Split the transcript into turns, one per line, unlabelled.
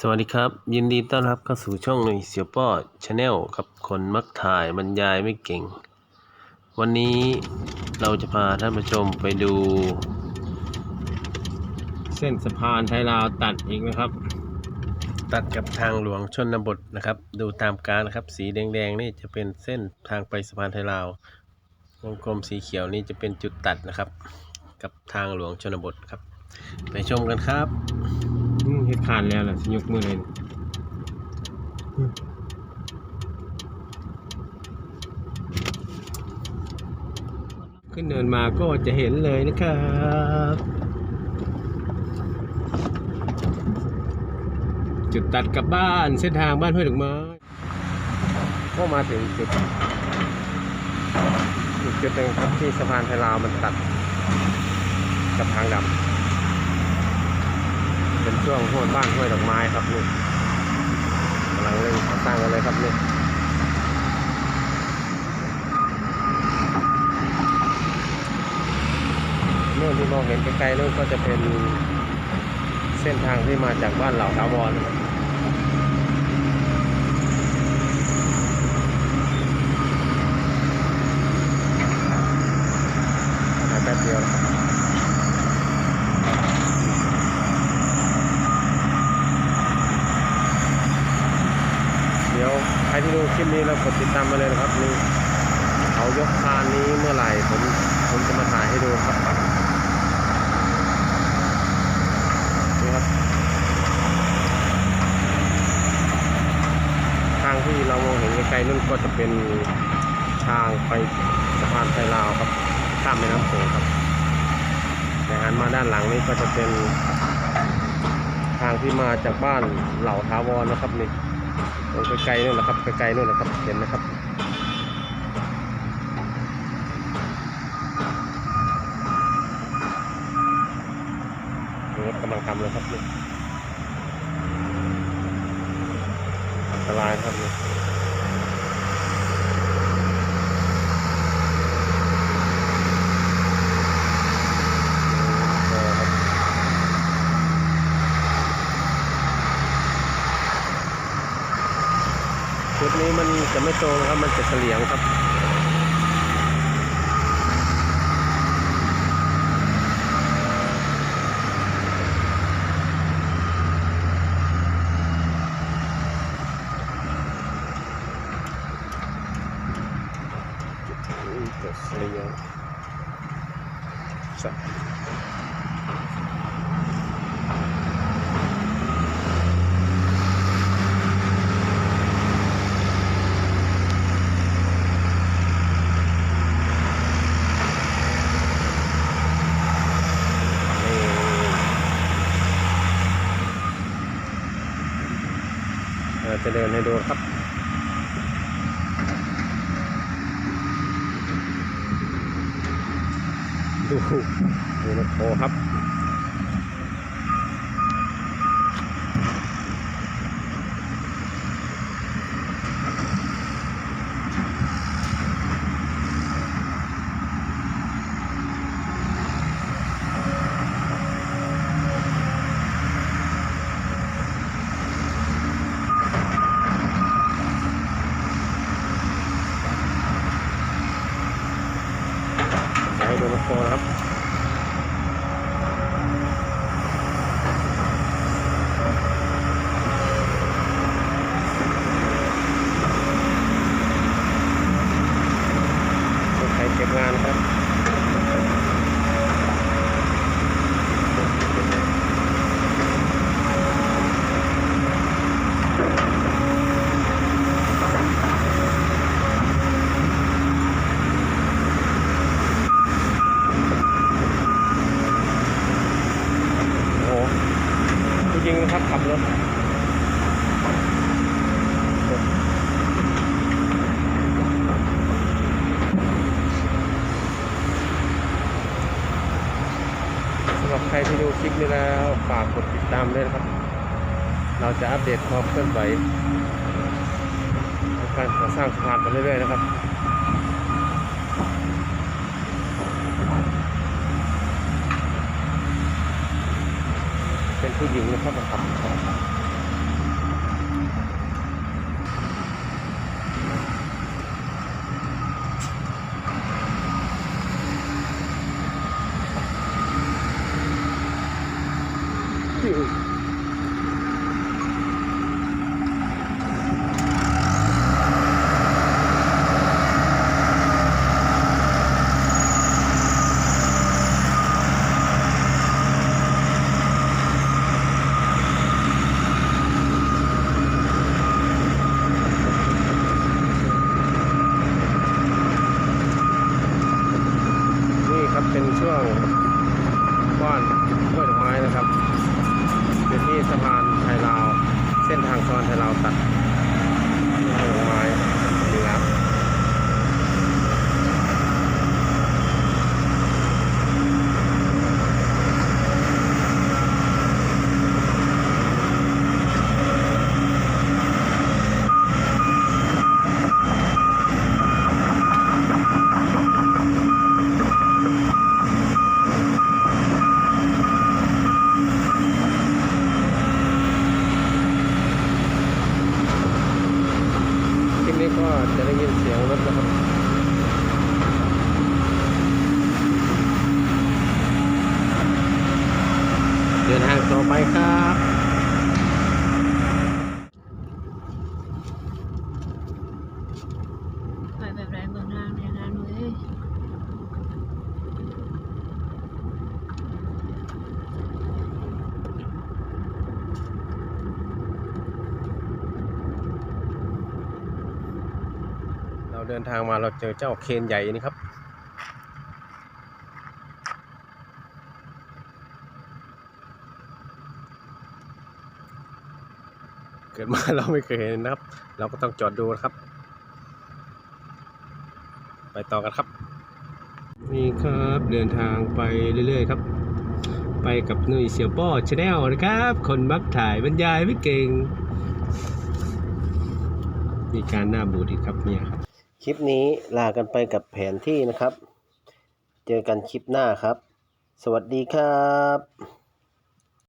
สวัสดีครับ ยินดีต้อนรับเข้าสู่ช่องหนุ่ยเสียวป้อชาแนลครับคนมักถ่ายบรรยายไม่เก่ง วันนี้เราจะพาท่านผู้ชมไปดู เส้นสะพานไทยลาวตัดอีกนะครับ ตัดกับทางหลวงชนบทนะครับ ดูตามการนะครับ สีแดงๆนี่จะเป็นเส้นทางไปสะพานไทยลาววงกลมสีเขียวนี่จะเป็นจุดตัดนะครับ กับทางหลวงชนบทครับ ไปชมกันครับ
อืมเฮ็ดคานแล้วล่ะสิยกมือเลยขึ้นเนินมาก็จะเห็นเลยนะครับจุดตัดกลับบ้านเส้นทางบ้านห้วยดอกไม้ก็มาถึงจุดอีกจุดหนึ่งครับที่สะพานไทยลาวมันตัดกับทางดำ ช่วงห้วยบ้านห้วยดอกไม้ครับนี่กำลังเร่งก่อสร้างกันเลยครับนี่เมื่อที่มองเห็นไกลๆนู่นก็จะเป็นเส้นทางที่มาจากบ้านเหล่าทาวรนะครับถ่แป๊บเดียวครับ เดี๋ยวใคร ที่ดูคลิปนี้แล้วกดติดตามมาเลยนะครับนี่เขายกคานนี้เมื่อไหร่ผมผมจะมาถ่ายให้ดูครับนี่ครับทางที่เรามองเห็นไกลๆนั่นก็จะเป็นทางไปสะพานไทยลาวครับข้ามแม่น้ำโขงครับ แต่หันมาด้านหลังนี้ก็จะเป็นทางที่มาจากบ้านเหล่าทาวรนะครับนี่ ไกลๆนู่นแหละครับไกลๆนู่นแหละครับเห็นไหมครับรถกำลังทำเลยครับนี่อันตรายครับนี่เออครับ ชุด นี้มันจะไม่ตรงครับ มันจะเฉลียงครับจะเฉลียงสักนี่ เราจะเดินให้ดูครับดูดูนะโอครับ ให้ดูนะโอนะครับ รถไถเก็บงานครับ โอ้โหจ ริงครับขับรถสำหรับใครที่ดูคลิปนี้แล้วฝากกดติดตามด้วยนะครับ เราจะอัปเดตความเคลื่อนไหวของการก่อสร้างสะพานไปเรื่อยๆนะครับ เป็น ผู้หญิงนะครับมาขับ เป็นช่วงบ้านห้วยดอกไม้นะครับเป็นที่สะพานไทยลาว เส้นทางสะพานไทยลาวตัด นี้ก็จะได้ยินเสียงรถนะครับเดินทางต่อไปครับ
ไปแบบไรเมืองทางเนี่ยนะหนูเอ้ย
เดินทางมาเราเจอเจ้าเคนใหญ่นี่ครับ เกิดมาเราไม่เคยเห็นนะครับ เราก็ต้องจอดดูนะครับ ไปต่อกันครับนี่ครับเดินทางไปเรื่อยๆครับ ไปกับนุ่ยเสี่ยวป้อชาแนลนะครับ คนมักถ่ายบรรยายไม่เก่งมีการหน้าบูดอีกครับเนี่ยครับ
คลิปนี้ลากันไปกับแผนที่นะครับ เจอกันคลิปหน้าครับ สวัสดีครับ